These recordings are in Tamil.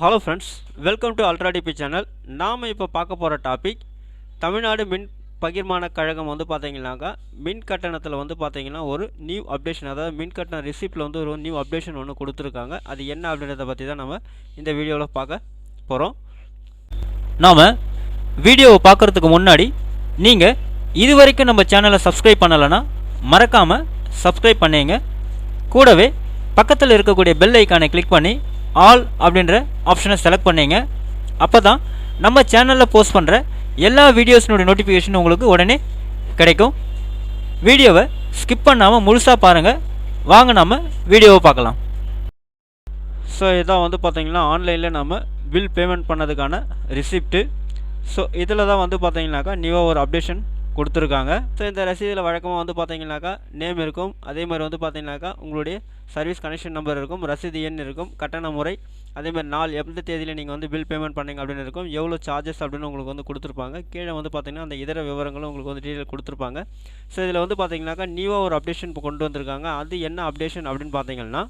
Hello friends welcome to ultra DP channel நாம் இப்போ பார்க்க போகிற டாபிக் தமிழ்நாடு மின் பகிர்மான கழகம் வந்து பார்த்தீங்கன்னாக்கா மின் கட்டணத்தில் வந்து பார்த்தீங்கன்னா ஒரு நியூ அப்டேஷன் அதாவது மின் கட்டண ரிசிப்டில் வந்து ஒரு நியூ அப்டேஷன் ஒன்று கொடுத்துருக்காங்க. அது என்ன அப்படின்றத பற்றி தான் நம்ம இந்த வீடியோவில் பார்க்க போகிறோம் நாம் வீடியோவை பார்க்குறதுக்கு முன்னாடி நீங்கள் இது வரைக்கும் நம்ம சேனலை சப்ஸ்கிரைப் பண்ணலைன்னா மறக்காமல் சப்ஸ்கிரைப் பண்ணிங்க. கூடவே பக்கத்தில் இருக்கக்கூடிய பெல் ஐக்கானை கிளிக் பண்ணி ஆல் அப்படின்ற ஆப்ஷனை செலக்ட் பண்ணீங்க. அப்போ தான் நம்ம சேனலில் போஸ்ட் பண்ணுற எல்லா வீடியோஸினுடைய நோட்டிஃபிகேஷன் உங்களுக்கு உடனே கிடைக்கும். வீடியோவை ஸ்கிப் பண்ணாமல் முழுசாக பாருங்கள் வாங்க நம்ம வீடியோவை பார்க்கலாம். ஸோ இதான் வந்து பார்த்திங்கன்னா ஆன்லைனில் நம்ம பில் பேமெண்ட் பண்ணதுக்கான ரிசிப்ட்டு ஸோ இதில் தான் வந்து பார்த்திங்கனாக்கா நியூவாக ஒரு அப்டேஷன் கொடுத்துருக்காங்க. ஸோ இந்த ரசீதில் வழக்கமாக வந்து பார்த்தீங்கன்னாக்கா நேம் இருக்கும். அதே மாதிரி வந்து பார்த்தீங்கன்னாக்கா உங்களுடைய சர்வீஸ் கனெக்ஷன் நம்பர் இருக்கும் ரசீது எண் இருக்கும் கட்டண முறை. அதே மாதிரி நாள் எந்த தேதியில் நீங்கள் வந்து பில் பேமெண்ட் பண்ணீங்க அப்படின்னு இருக்கும் எவ்வளோ சார்ஜஸ் அப்படின்னு உங்களுக்கு வந்து கொடுத்துருப்பாங்க. கீழே வந்து பார்த்தீங்கன்னா அந்த இதர விவரங்களும் உங்களுக்கு வந்து டீட்டெயில் கொடுத்துருப்பாங்க. ஸோ இதில் வந்து பார்த்தீங்கன்னாக்கா நியூவாக ஒரு அப்டேஷன் இப்போ கொண்டு வந்திருக்காங்க. அது என்ன அப்டேஷன் அப்படின்னு பார்த்தீங்கன்னா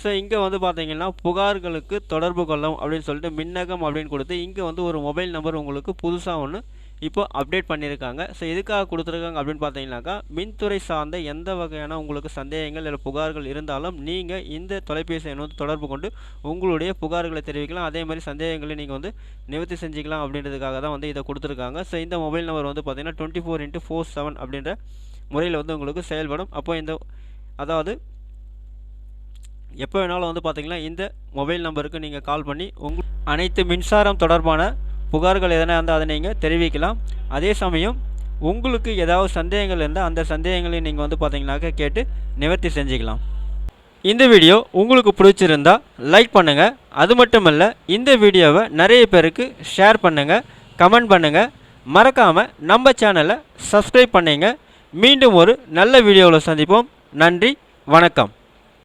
ஸோ இங்கே வந்து பார்த்தீங்கன்னா புகார்களுக்கு தொடர்பு கொள்ளும் அப்படின்னு சொல்லிட்டு மின்னகம் அப்படின்னு கொடுத்து இங்கே வந்து ஒரு மொபைல் நம்பர் உங்களுக்கு புதுசாக ஒன்று இப்போ அப்டேட் பண்ணியிருக்காங்க. ஸோ எதுக்காக கொடுத்துருக்காங்க அப்படின்னு பார்த்தீங்கன்னாக்கா மின்துறை சார்ந்த எந்த வகையான உங்களுக்கு சந்தேகங்கள் இல்லை புகார்கள் இருந்தாலும் நீங்கள் இந்த தொலைபேசி எண் வந்து தொடர்பு கொண்டு உங்களுடைய புகார்களை தெரிவிக்கலாம். அதே மாதிரி சந்தேகங்களை நீங்கள் வந்து நிவர்த்தி செஞ்சுக்கலாம் அப்படின்றதுக்காக தான் வந்து இதை கொடுத்துருக்காங்க. ஸோ இந்த மொபைல் நம்பர் வந்து பார்த்தீங்கன்னா twenty four into four seven அப்படின்ற முறையில் வந்து உங்களுக்கு செயல்படும். அப்போ இந்த அதாவது எப்போ வேணாலும் வந்து பார்த்திங்கன்னா இந்த மொபைல் நம்பருக்கு நீங்கள் கால் பண்ணி உங்கள் அனைத்து மின்சாரம் தொடர்பான புகார்கள் எதனா இருந்தால் அதை நீங்கள் தெரிவிக்கலாம். அதே சமயம் உங்களுக்கு ஏதாவது சந்தேகங்கள் இருந்தால் அந்த சந்தேகங்களையும் நீங்கள் வந்து பார்த்தீங்கன்னாக்க கேட்டு நிவர்த்தி செஞ்சுக்கலாம். இந்த வீடியோ உங்களுக்கு பிடிச்சிருந்தா லைக் பண்ணுங்கள் அது மட்டும் இல்லை இந்த வீடியோவை நிறைய பேருக்கு ஷேர் பண்ணுங்கள் கமெண்ட் பண்ணுங்கள் மறக்காமல் நம்ம சேனலை சப்ஸ்கிரைப் பண்ணிங்க. மீண்டும் ஒரு நல்ல வீடியோவில் சந்திப்போம். நன்றி வணக்கம்.